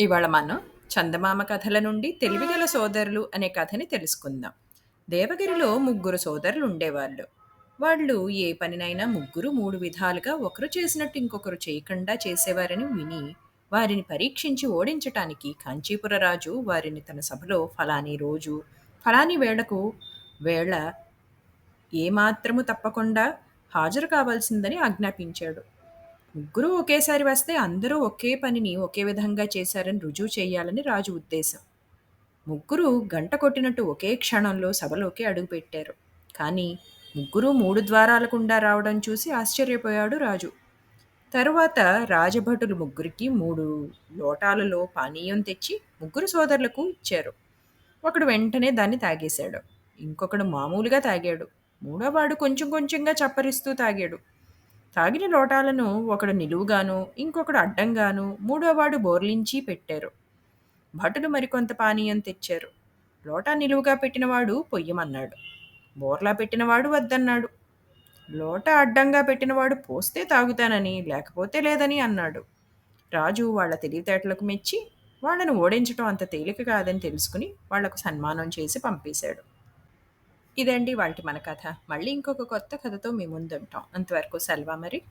ఇవాళ మనం చందమామ కథల నుండి తెలివిగల సోదరులు అనే కథని తెలుసుకుందాం. దేవగిరిలో ముగ్గురు సోదరులు ఉండేవాళ్ళు. వాళ్ళు ఏ పనినైనా ముగ్గురు మూడు విధాలుగా ఒకరు చేసినట్టు ఇంకొకరు చేయకుండా చేసేవారని విని వారిని పరీక్షించి ఓడించటానికి కాంచీపుర రాజు వారిని తన సభలో ఫలాని రోజు ఫలాని వేళకు వేళ ఏమాత్రము తప్పకుండా హాజరు కావాల్సిందని ఆజ్ఞాపించాడు. ముగ్గురు ఒకేసారి వస్తే అందరూ ఒకే పనిని ఒకే విధంగా చేశారని రుజువు చేయాలని రాజు ఉద్దేశం. ముగ్గురు గంట కొట్టినట్టు ఒకే క్షణంలో సభలోకి అడుగుపెట్టారు. కానీ ముగ్గురు మూడు ద్వారాల గుండా రావడం చూసి ఆశ్చర్యపోయాడు రాజు. తరువాత రాజభటులు ముగ్గురికి మూడు లోటాలలో పానీయం తెచ్చి ముగ్గురు సోదరులకు ఇచ్చారు. ఒకడు వెంటనే దాన్ని తాగేశాడు. ఇంకొకడు మామూలుగా తాగాడు. మూడోవాడు కొంచెం కొంచెంగా చప్పరిస్తూ తాగాడు. తాగిన లోటాలను ఒకడు నిలువుగాను ఇంకొకడు అడ్డంగాను మూడోవాడు బోర్లించి పెట్టారు. భటులు మరికొంత పానీయం తెచ్చారు. లోటా నిలువుగా పెట్టినవాడు పొయ్యమన్నాడు. బోర్లా పెట్టినవాడు వద్దన్నాడు. లోట అడ్డంగా పెట్టినవాడు పోస్తే తాగుతానని లేకపోతే లేదని అన్నాడు. రాజు వాళ్ళ తెలివితేటలకు మెచ్చి వాళ్ళను ఓడించడం అంత తేలిక కాదని తెలుసుకుని వాళ్ళకు సన్మానం చేసి పంపేశాడు. ఇదండి వాళ్ళకి మన కథ. మళ్ళీ ఇంకొక కొత్త కథతో మీ ముందుంటాం. అంతవరకు సెల్వా మరి.